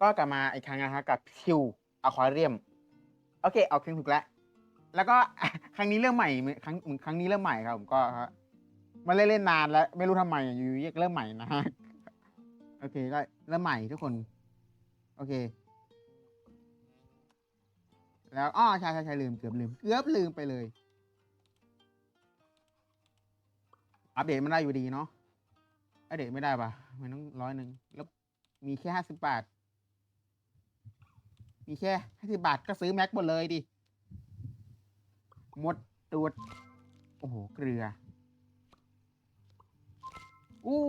ก็กลับมาอีกครั้งนะครับกับคิวอะควาเรียมโอเค เอาเครื่องถูกแล้ว แล้วก็ครั้งนี้เริ่มใหม่เหมือนครั้งนครั้งนี้เริ่มใหม่ครับผมก็ฮะมาเล่นเล่นนานแล้ว ไม่รู้ทำไมอยู่ๆเรียกเริ่มใหม่นะฮะโอเคก็เริ่มใหม่ทุกคน โอเค แล้วอ้อใช่ใช่ใช่ลืมเกือบลืมเกือบลืมไปเลย อัปเดตไม่ได้อยู่ดีเนาะอัปเดตไม่ได้ปะมันต้องร้อยหนึ่งแล้วมีแค่ห้าสิบบาท มีแค่ห้าสิบบาทก็ซื้อแม็กหมดเลยดิ หมดตัวดโอ้โห เกลือ อู้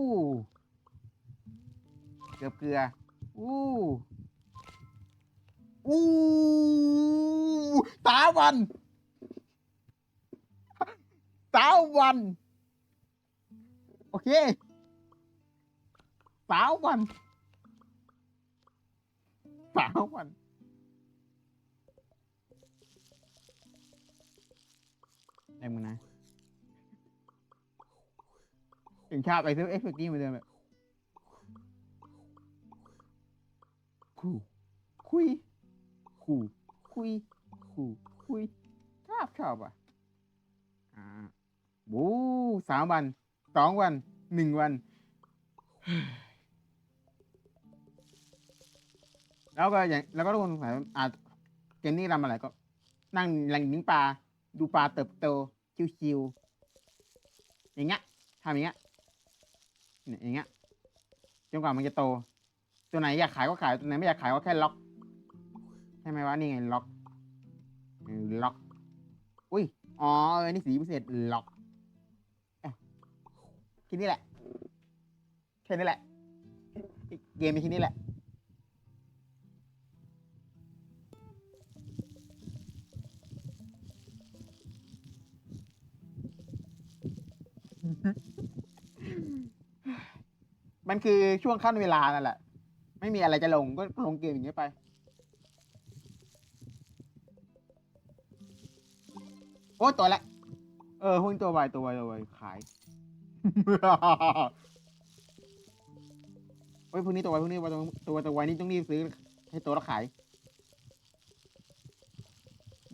เกือบเกลือ อู้ อู้สาวันสาวัน โอเคสามวันสามวัน ได้มึงนะถึงชาติไปซื้อเอฟเฟกต์นี้มาเดิมแบบคู่คุยคู่คุยคู่คุยชอบชอบอะอ่าบูสามวันสองวันหนึ่งวัน แล้วก็อย่างแล้วก็ทุกคนสงสัยว่าอ่าเจนนี่ทำอะไรก็ นั่งแหล่งนิ้งปลา ดูปลาเติบโตชิวๆอย่างเงี้ยทำอย่างเงี้ยอย่างเงี้ยจนกว่ามันจะโต ตัวไหนอยากขายก็ขายตัวไหนไม่อยากขายก็แค่ล็อกใช่ไหมวะนี่ไงล็อกล็อก อุ้ยอ๋อเออนี่สีพิเศษล็อกเอ๊ะแค่นี้แหละแค่นี้แหละเกมมีแค่นี้แหละ มันคือช่วงขั้นเวลานั่นแหละ ไม่มีอะไรจะลงก็ลงเกมอย่างเงี้ยไป โอ้ตัวละ เออหุ้นตัววายตัววายตัววายขายเฮ้ยพวกนี้ตัววายพวกนี้ตัวตัวตัววายนี่ต้องรีบซื้อให้ตัวแล้วขาย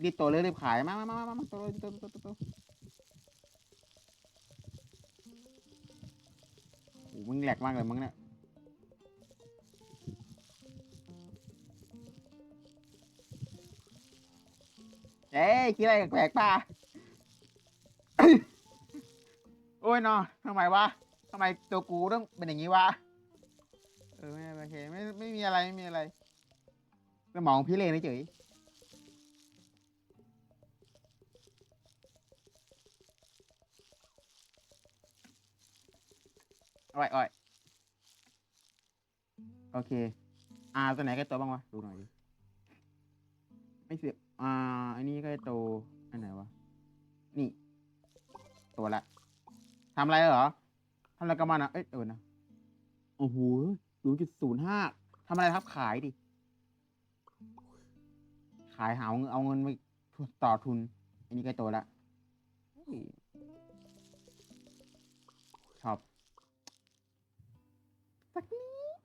รีบตัวเลยรีบขายมามามามามาตัวตัวตัวตั มึงแหลกมากเลยมึงเนี่ยเอ๊คิดอะไรแปลกป่ะโอ้ยเนาะทำไมวะทำไมตัวกูต้องเป็นอย่างนี้วะ เออไม่โอเคไม่ไม่มีอะไรไม่มีอะไรสมองพี่เลนเฉย อ้อยอ้อยโอเค อ่า ตัวไหนใกล้ตัวบ้างวะ ดูหน่อยดิไม่เสียอ่า อันนี้ใก็โตวอันไหนวะ นี่ ตัวละทำอะไรเหรอทำอะไรกับมันอะเอ้ยเออนะ โอ้โหศูนย์จุดศูนย์ห้าทำอะไรครับ ขายดิ ขายหาเงินเอาเงินไปต่อทุน อันนี้ใก็โตละ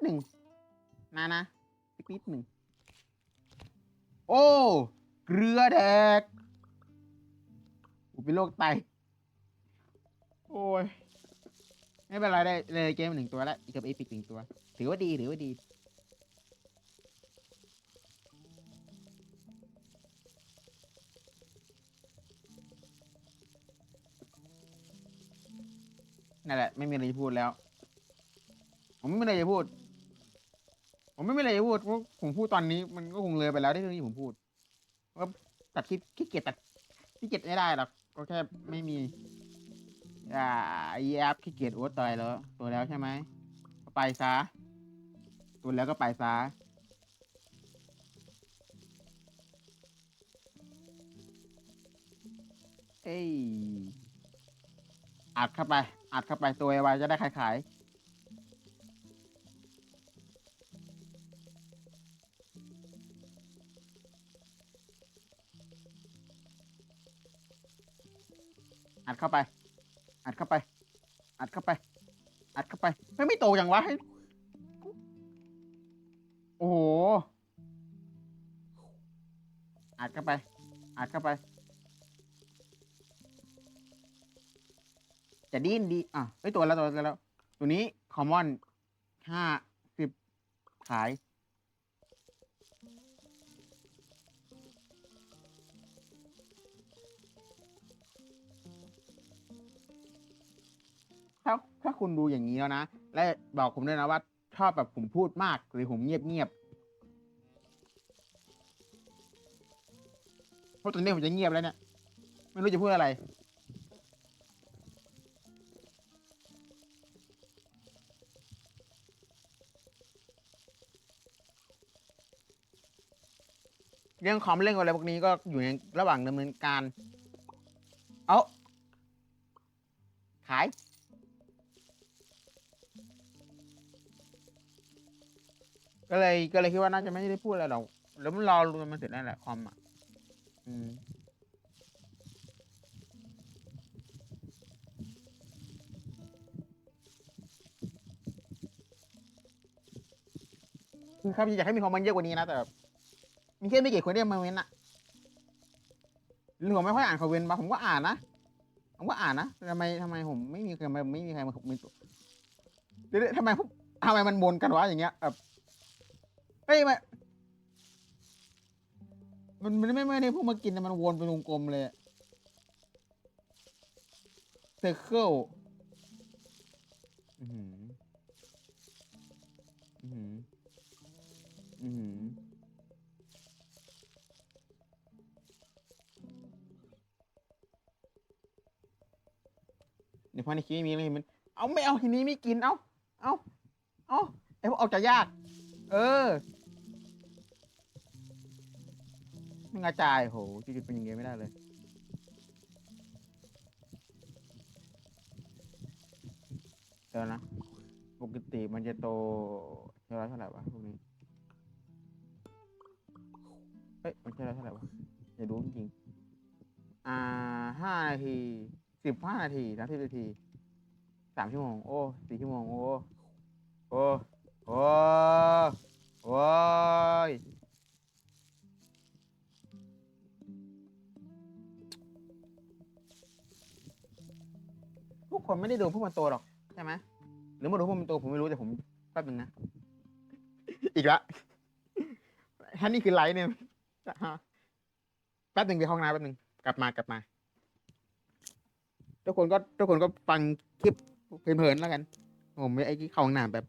หนึ่งนะนะสักนิดหนึ่ง โอ้ เกลือแดกอุเป็นโรคไต โอ้ย ไม่เป็นไรได้เลยเกมหนึ่งตัวแล้วอีกกับเอพิกหนึ่งตัว ถือว่าดี ถือว่าดี นั่นแหละ ไม่มีอะไรจะพูดแล้ว ผมไม่มีอะไรจะพูด ผมไม่มีอะไรจะพูดเพราะผมพูดตอนนี้มันก็คงเลยไปแล้วที่ที่ผมพูดว่าตัดคลิปขี้เกียจตัดขี้เกียจไม่ได้หรอกก็แค่ไม่มีอ่าไอ้แอปขี้เกียจโอ๊ตตายแล้ว ตัวแล้วใช่ไหมก็ไปซะตัวแล้วก็ไปซะเอ้ยอัดเข้าไป อัดเข้าไปตัวไวจะได้ขายขาย อัดเข้าไป อัดเข้าไป อัดเข้าไป อัดเข้าไปไม่ไม่โตอย่างวะโอ้โห อัดเข้าไป อัดเข้าไป จะดิ้นดี อะไอตัวแล้วตัวแล้ว ตัวนี้คอมมอนห้าสิบขาย ถ้าถ้าคุณดูอย่างนี้แล้วนะ และบอกผมด้วยนะว่าชอบแบบผมพูดมากหรือผมเงียบเงียบเพราะตอนนี้ผมจะเงียบแล้วเนี่ย ไม่รู้จะพูดอะไร เรื่องคอมเรื่องอะไรพวกนี้ก็อยู่ในระหว่างดำเนินการ เอาขาย ก็เลยก็เลยคิดว่าน่าจะไม่ได้พูดอะไรหรอกแล้วมันรอรวมมันเสร็จแล้วแหละคอมอะอืมคือครับอยากให้มีคอมเมนต์เยอะกว่านี้นะแต่แบบมีแค่ไม่กี่คนที่มาเมนต์อะหรือผมไม่ค่อยอ่านคอมเมนต์มาผมก็อ่านนะผมก็อ่านนะทำไมทำไมผมไม่มีใครมไม่มีใครมาคอมเมนต์เดี๋ยทำไมผมทำไมมันวนกันวะอย่างเงี้ยแบบ เฮ้ยมันมันมันไม่ไม่ได้พวกมากินนะมันวนเป็นวงกลมเลยเซอร์เคิลอือหืออือหืออืมเดี๋ยวพอในคลิปมีอะไรมัน เอาไม่เอาทีนี้ไม่กิน เอาเอาเอาไอ้พวกเอาจะยาก เออ มึงกระจายโหชีวิตเป็นอย่างเงี้ยไม่ได้เลย เดี๋ยวนะ ปกติมันจะโตเท่าไรเท่าไหร่วะพวกนี้ เฮ้ย มันใช่แล้วเท่าไหร่วะอย่าดูจริงๆอ่าห้านาทีสิบห้านาทีสามสิบนาทีสามชั่วโมง โอ้สี่ชั่วโมง โอ้ โอ้ โอ้ โอ้ย พวกคนไม่ได้ดูพวกมันโตหรอกใช่ไหมหรือมาดูพวกมันโตผมไม่รู้แต่ผมแป๊บนึงนะ อีกละท่านี่คือไลฟ์เนี่ยฮะแป๊บหนึ่งไปห้องน้ำแป๊บหนึ่งกลับมากลับมา ทุกคนก็ทุกคนก็ฟังคลิปเพลินๆแล้วกัน ผมไปไอ้เข้าห้องน้ำแบบ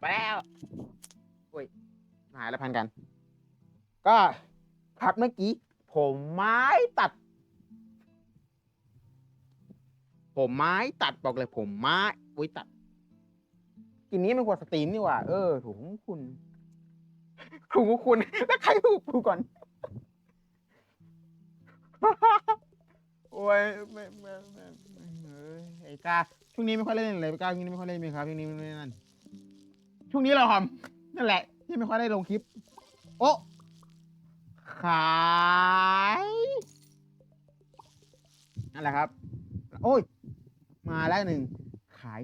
ไปแล้วโอ้ยหายแล้วพันกัน ก็ครับเมื่อกี้ ผมไม้ตัด ผมไม้ตัดบอกเลย ผมไม้อุ้ยตัดกินนี้มันกว่าสตรีมนี่หว่า เออถูกของคุณถูกของคุณแล้วใครถูกกูก่อน อ้ยไม่ไม่ไม่ไม่เอ้ยไอ้กาช่วงนี้ไม่ค่อยเล่นเลยกาช่วงนี้ไม่ค่อยเล่นไหมครับช่วงนี้ไม่เล่นนั่นช่วงนี้เราทำนั่นแหละที่ไม่ค่อยได้ลงคลิป โอ้ขายนั่นแหละครับ โอ้ย มาแล้วหนึ่งขาย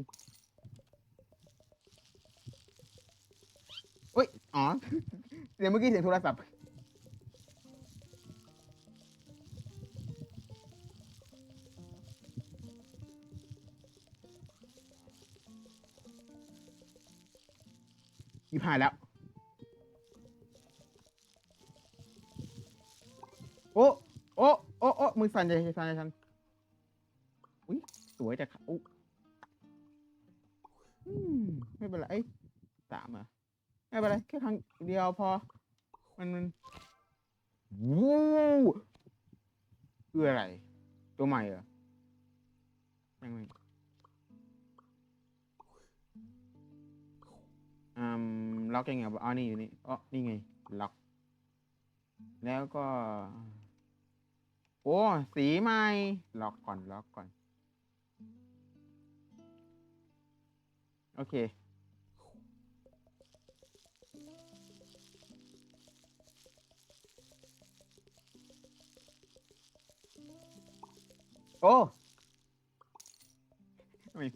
โอ้ยอ๋อเดี๋ยวเมื่อกี้เสียงโทรศัพท์ ห้าแล้ว โอ้ โอ้ โอ้โอ้มือสั่นใจสั่นใจสั่นอุ้ยสวยแต่ขาอุ๊อืมไม่เป็นไรเอ้ยสามอะไม่เป็นไรแค่ครั้งเดียวพอ มันมันวู้คืออะไร ตัวใหม่เหรอยังไง อืมล็อกยังไงวะอ๋อนี่อยู่นี่อ๋อนี่ไง ล็อก แล้วก็ โอ้ สีใหม่ ล็อกก่อน ล็อกก่อน โอเค โอ้ไม่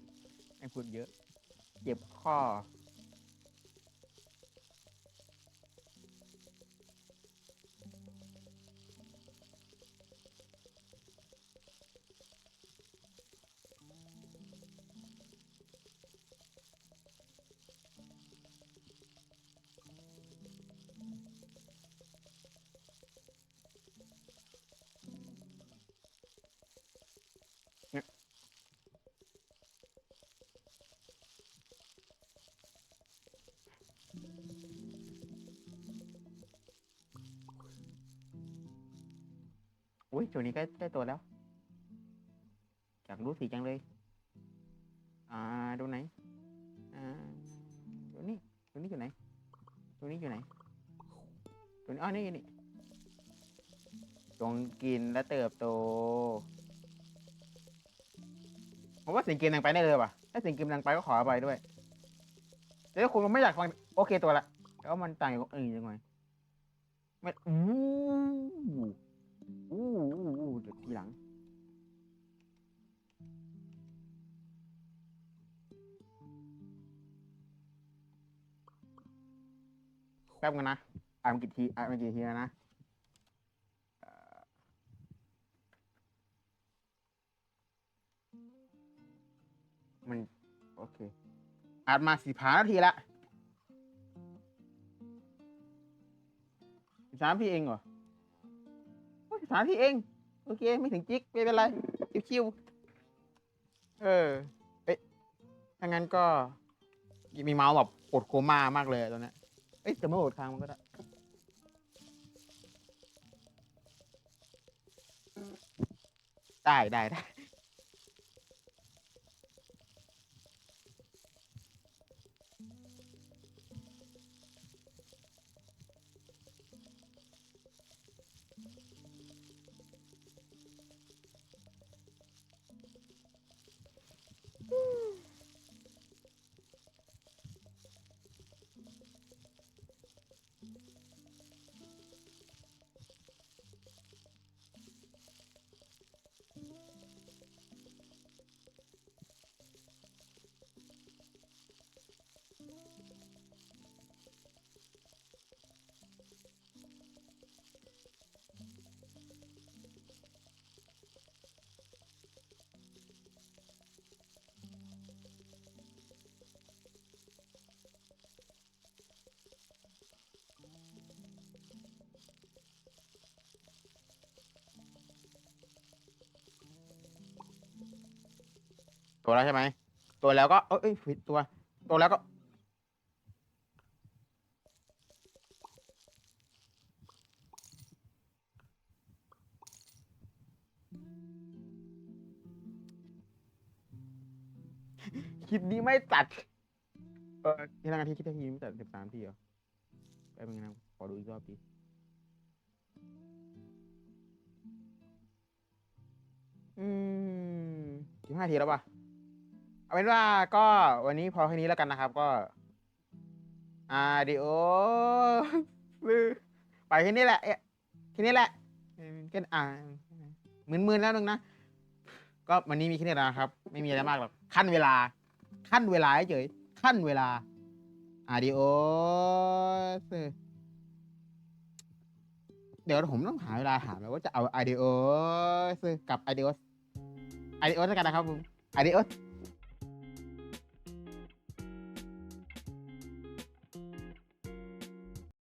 ไม่พูดเยอะ เจ็บข้อ อุ้ยตัวนี้ใกล้ใกล้ตัวแล้วอยากรู้สีจังเลย อ่าดูไหน อ่าตัวนี้ตัวนี้อยู่ไหนตัวนี้อยู่ไหนตัวนี้อ๋อนี่นี่จงกินและเติบโตผมว่าสียงเกมดังไปได้เลยว่ะ ถ้าสียงเกมดังไปก็ขออภัยด้วย แต่ถ้าคุณไม่อยากฟังโอเคตัวละแล้วมันต่างกคนอื่นยังไงไม่อู้อู้ แป๊บกันนะ อ่านกี่ที อ่านมากี่ทีแล้วนะมัน โอเค อ่านมาสิบห้านาทีละสิบสามนาทีเองเหรอโอ้สามที่เอง โอเค ไม่ถึงจิก ไม่เป็นไร ชิวๆเออ เอ๊ะถ้างั้นก็ มีเมาส์แบบปวดโคม่ามากเลยตอนนี้ เอ้ยจะไม่โหดทางมันก็ได้ได้ได้ได้ ตัวแล้วใช่ไหม ตัวแล้วก็ เอ้ยเอ้ยผิดตัว ตัวแล้วก็ คลิปนี้ไม่ตัด เออที่ทาทีคิดว่าคลิปนี้ไม่ตัดสิบสามทีเหรอแป๊บนึงนะขอดูอีกรอบดิสิบห้าทีแล้วป่ะ เอาเป็นว่าก็วันนี้พอแค่นี้แล้วกันนะครับก็อาดิโอไปแค่นี้แหละเอ๊ะแค่นี้แหละเออแค่อ่ามึนๆแล้วนึงนะ ก็วันนี้มีแค่นี้แล้วนะครับ ไม่มีอะไรมากหรอกขั้นเวลา ขั้นเวลาเฉยขั้นเวลาอาดิโอเดี๋ยวผมต้องหาเวลาถามแล้วว่าจะเอาอาดิโอกับอาดิโออาดิโอแล้วกันนะครับผมอาดิโอ